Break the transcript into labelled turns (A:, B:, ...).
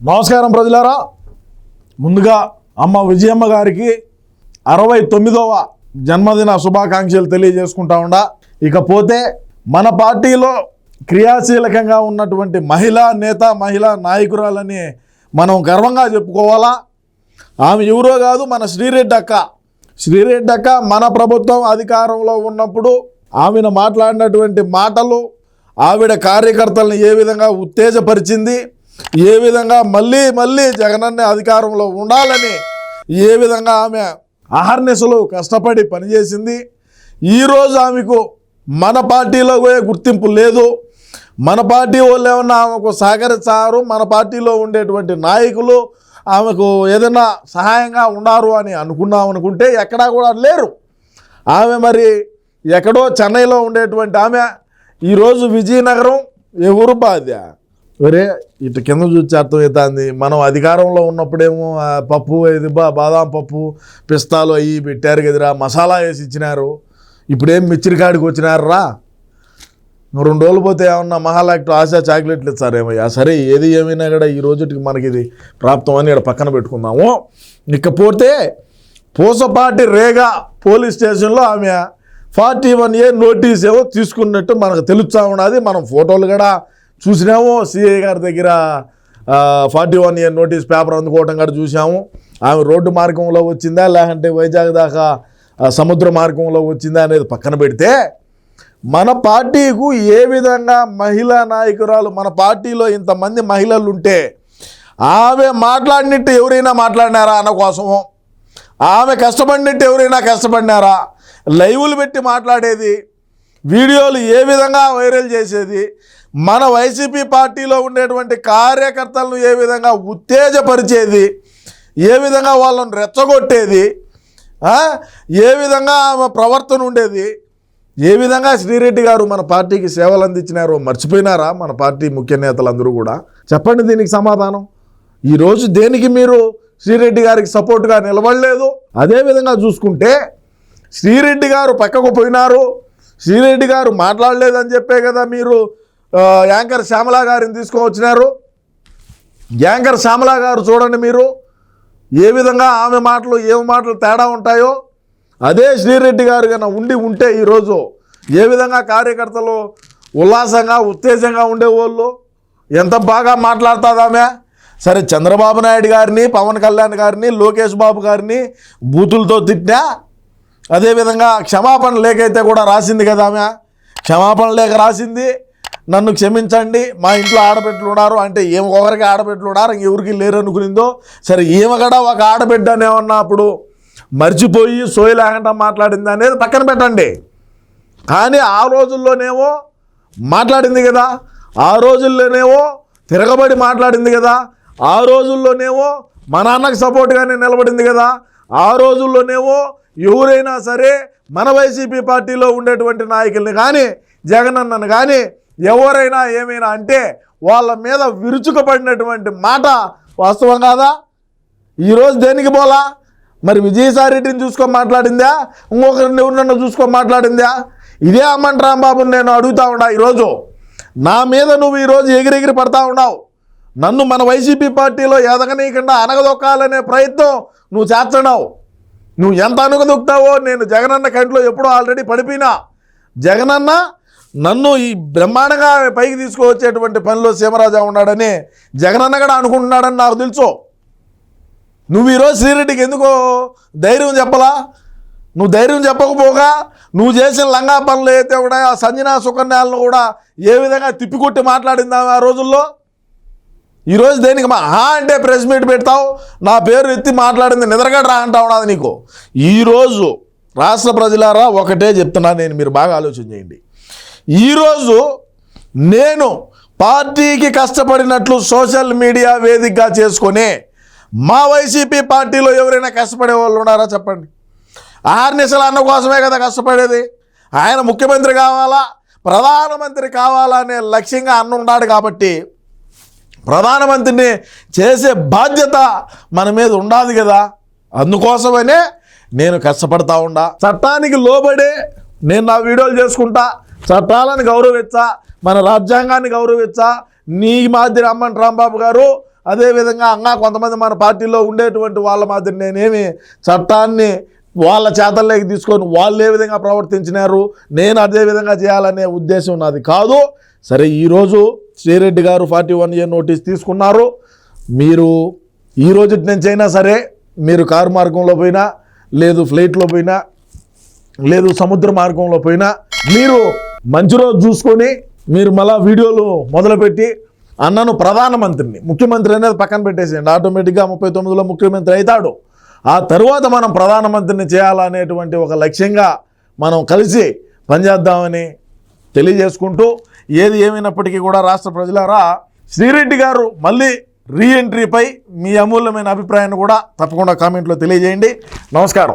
A: నమస్కారం ప్రజలారా. ముందుగా అమ్మ విజయమ్మ గారికి అరవై తొమ్మిదవ జన్మదిన శుభాకాంక్షలు తెలియజేసుకుంటా ఉండా. ఇకపోతే మన పార్టీలో క్రియాశీలకంగా ఉన్నటువంటి మహిళా నేత మహిళా నాయకురాలని మనం గర్వంగా చెప్పుకోవాలా? ఆమె ఎవరో కాదు మన శ్రీరెడ్డి అక్క శ్రీరెడ్డి అక్క మన ప్రభుత్వం అధికారంలో ఉన్నప్పుడు ఆమెను మాట్లాడినటువంటి మాటలు ఆవిడ కార్యకర్తలను ఏ విధంగా ఉత్తేజపరిచింది? ఏ విధంగా మళ్ళీ మళ్ళీ జగనన్న అధికారంలో ఉండాలని ఏ విధంగా ఆమె అహర్నిశలు కష్టపడి పనిచేసింది ఈరోజు ఆమెకు మన పార్టీలో పోయే గుర్తింపు లేదు. మన పార్టీ వాళ్ళు ఏమన్నా ఆమెకు సహకరిస్తారు మన పార్టీలో ఉండేటువంటి నాయకులు ఆమెకు ఏదైనా సహాయంగా ఉన్నారు అని అనుకున్నాం అనుకుంటే ఎక్కడా కూడా లేరు. ఆమె మరి ఎక్కడో చెన్నైలో ఉండేటువంటి ఆమె ఈరోజు విజయనగరం ఎవరు బాధ్య ఒరే ఇటు కింద చూసి అర్థమవుతుంది మనం అధికారంలో ఉన్నప్పుడేమో పప్పు ఇది బా బాదాం పప్పు పిస్తాలు అవి పెట్టారు కదరా మసాలా వేసి ఇచ్చినారు. ఇప్పుడేం మిచ్చిరికాడికి వచ్చినారా రెండు రోజులు పోతే ఏమన్నా మహాలాక్ట్ ఆశా చాక్లెట్లు ఇస్తారేమయ్యా? సరే ఏది ఏమైనా కూడా ఈ రోజుకి మనకి ఇది ప్రాప్తం అని ఇక్కడ పక్కన పెట్టుకుందాము. ఇకపోతే పూసపాటి రేగా పోలీస్ స్టేషన్లో ఆమె ఫార్టీ వన్ ఏ నోటీస్ ఏవో తీసుకున్నట్టు మనకు తెలుస్తూ ఉన్నది. మనం ఫోటోలు కూడా చూసినాము సిఐ గారి దగ్గర forty one year notice paper అందుకోవటం కూడా చూసాము ఆమె రోడ్డు మార్గంలో వచ్చిందా? లేదంటే వైజాగ్ దాకా సముద్ర మార్గంలో వచ్చిందా అనేది పక్కన పెడితే మన పార్టీకు ఏ విధంగా మహిళా నాయకురాలు మన పార్టీలో ఇంతమంది మహిళలు ఉంటే ఆమె మాట్లాడినట్టు ఎవరైనా మాట్లాడినారా అన్న కోసము? ఆమె కష్టపడినట్టు ఎవరైనా కష్టపడినారా? లైవ్లు పెట్టి మాట్లాడేది వీడియోలు ఏ విధంగా వైరల్ చేసేది? మన వైసీపీ పార్టీలో ఉండేటువంటి కార్యకర్తలను ఏ విధంగా ఉత్తేజపరిచేది? ఏ విధంగా వాళ్ళను రెచ్చగొట్టేది? ఏ విధంగా ఆమె ప్రవర్తన ఉండేది? ఏ విధంగా శ్రీరెడ్డి గారు మన పార్టీకి సేవలు అందించినారో మర్చిపోయినారా మన పార్టీ ముఖ్య నేతలందరూ కూడా? చెప్పండి దీనికి సమాధానం. ఈరోజు దేనికి మీరు శ్రీరెడ్డి గారికి సపోర్ట్గా నిలబడలేదు? అదేవిధంగా చూసుకుంటే శ్రీరెడ్డి గారు పక్కకు పోయినారు. శ్రీరెడ్డి గారు మాట్లాడలేదని చెప్పే కదా మీరు యాంకర్ శ్యామలా గారిని తీసుకొని యాంకర్ శ్యామలా గారు చూడండి మీరు ఏ విధంగా ఆమె మాటలు ఏమి మాటలు తేడా ఉంటాయో అదే శ్రీరెడ్డి గారు కన్నా ఉండి ఉంటే ఈరోజు ఏ విధంగా కార్యకర్తలు ఉల్లాసంగా ఉత్తేజంగా ఉండేవాళ్ళు ఎంత బాగా మాట్లాడుతుంది ఆమె? సరే చంద్రబాబు నాయుడు గారిని పవన్ కళ్యాణ్ గారిని లోకేష్ బాబు గారిని బూతులతో తిట్టినా అదేవిధంగా క్షమాపణ లేఖైతే కూడా రాసింది కదా ఆమె? క్షమాపణ లేఖ రాసింది. నన్ను క్షమించండి మా ఇంట్లో ఆడబిడ్డలు ఉన్నారు అంటే ఏమి ఒకరికి ఆడబిడ్డలు ఉన్నారు ఇంకెవరికి లేరు అనుకునిందో సరే ఈమె కూడా ఒక ఆడబిడ్డ అనేమన్నా అప్పుడు మర్చిపోయి సోయి లేకుండా మాట్లాడింది అనేది పక్కన పెట్టండి. కానీ ఆ రోజుల్లోనేమో మాట్లాడింది కదా ఆ రోజుల్లోనేమో తిరగబడి మాట్లాడింది కదా ఆ రోజుల్లోనేమో మా నాన్నకు సపోర్ట్గానే నిలబడింది కదా ఆ రోజుల్లోనేమో ఎవరైనా సరే మన వైసీపీ పార్టీలో ఉండేటువంటి నాయకుల్ని కానీ జగనన్నను కానీ ఎవరైనా ఏమైనా అంటే వాళ్ళ మీద విరుచుకుపడినటువంటి మాట వాస్తవం కాదా? ఈరోజు దేనికి పోలా మరి విజయసాయి రెడ్డిని చూసుకొని మాట్లాడిందా? ఇంకొకరిని ఎవరినన్నా చూసుకొని మాట్లాడిందా? ఇదే అమ్మంట రాంబాబుని నేను అడుగుతా ఉన్నా ఈరోజు. నా మీద నువ్వు ఈరోజు ఎగిరెగిరి పడతా ఉన్నావు. నన్ను మన వైసీపీ పార్టీలో ఎదగనీయకుండా అనగదొక్కాలనే ప్రయత్నం నువ్వు చేస్తున్నావు. నువ్వు ఎంత అనగదొక్కుతావో నేను జగనన్న కంట్లో ఎప్పుడో ఆల్రెడీ పడిపోయినా. జగనన్న నన్ను ఈ బ్రహ్మాండంగా పైకి తీసుకువచ్చేటువంటి పనిలో సీమరాజా ఉన్నాడని జగనన్న కూడా అనుకుంటున్నాడని నాకు తెలుసు. నువ్వు ఈరోజు శ్రీరెడ్డికి ఎందుకో ధైర్యం చెప్పలా? నువ్వు ధైర్యం చెప్పకపోగా నువ్వు చేసిన లంగా పనులు అయితే కూడా ఆ సంజనా సుకన్యాలను కూడా ఏ విధంగా తిప్పికొట్టి మాట్లాడిందా ఆ రోజుల్లో? ఈరోజు దేనికి మా ఆ అంటే ప్రెస్ మీట్ పెడతావు? నా పేరు ఎత్తి మాట్లాడింది నిద్రగడ రా అంటా ఉన్నది నీకు. ఈరోజు రాష్ట్ర ప్రజలారా ఒకటే చెప్తున్నా నేను మీరు బాగా ఆలోచన చేయండి. ఈరోజు నేను పార్టీకి కష్టపడినట్లు సోషల్ మీడియా వేదికగా చేసుకొని మా వైసీపీ పార్టీలో ఎవరైనా కష్టపడే వాళ్ళు ఉన్నారా చెప్పండి? ఆర్నిసల అన్న కోసమే కదా కష్టపడేది. ఆయన ముఖ్యమంత్రి కావాలా? ప్రధానమంత్రి కావాలా అనే లక్ష్యంగా అన్న ఉన్నాడు కాబట్టి ప్రధానమంత్రిని చేసే బాధ్యత మన మీద ఉండాలి కదా. అందుకోసమనే నేను కష్టపడతా ఉండా. చట్టానికి లోబడే నేను నా వీడియోలు చేసుకుంటా. చట్టాలను గౌరవించా మన రాజ్యాంగాన్ని గౌరవించా నీ మాదిరి రమ్మని రాంబాబు గారు. అదేవిధంగా అంగా కొంతమంది మన పార్టీలో ఉండేటువంటి వాళ్ళ మాదిరి నేనేమి చట్టాన్ని వాళ్ళ చేతల్లోకి తీసుకొని వాళ్ళు ఏ విధంగా ప్రవర్తించినారు నేను అదే విధంగా చేయాలనే ఉద్దేశం నాది కాదు. సరే ఈరోజు శ్రీరెడ్డి గారు ఫార్టీ వన్ ఇయర్ నోటీస్ తీసుకున్నారు. మీరు ఈ రోజు నుంచి అయినా సరే మీరు కారు మార్గంలో పోయినా లేదు ఫ్లైట్లో పోయినా లేదు సముద్ర మార్గంలో పోయినా మీరు మంచి రోజు చూసుకొని మీరు మళ్ళా వీడియోలు మొదలుపెట్టి అన్నను ప్రధానమంత్రిని ముఖ్యమంత్రి అనేది పక్కన పెట్టేసేయండి. ఆటోమేటిక్గా ముప్పై తొమ్మిదిలో ముఖ్యమంత్రి అవుతాడు. ఆ తరువాత మనం ప్రధానమంత్రిని చేయాలనేటువంటి ఒక లక్ష్యంగా మనం కలిసి పనిచేద్దామని తెలియజేసుకుంటూ ఏది ఏమైనప్పటికీ కూడా రాష్ట్ర ప్రజలారా శ్రీరెడ్డి గారు మళ్ళీ రీఎంట్రీపై మీ అమూల్యమైన అభిప్రాయాన్ని కూడా తప్పకుండా కామెంట్లో తెలియజేయండి. నమస్కారం.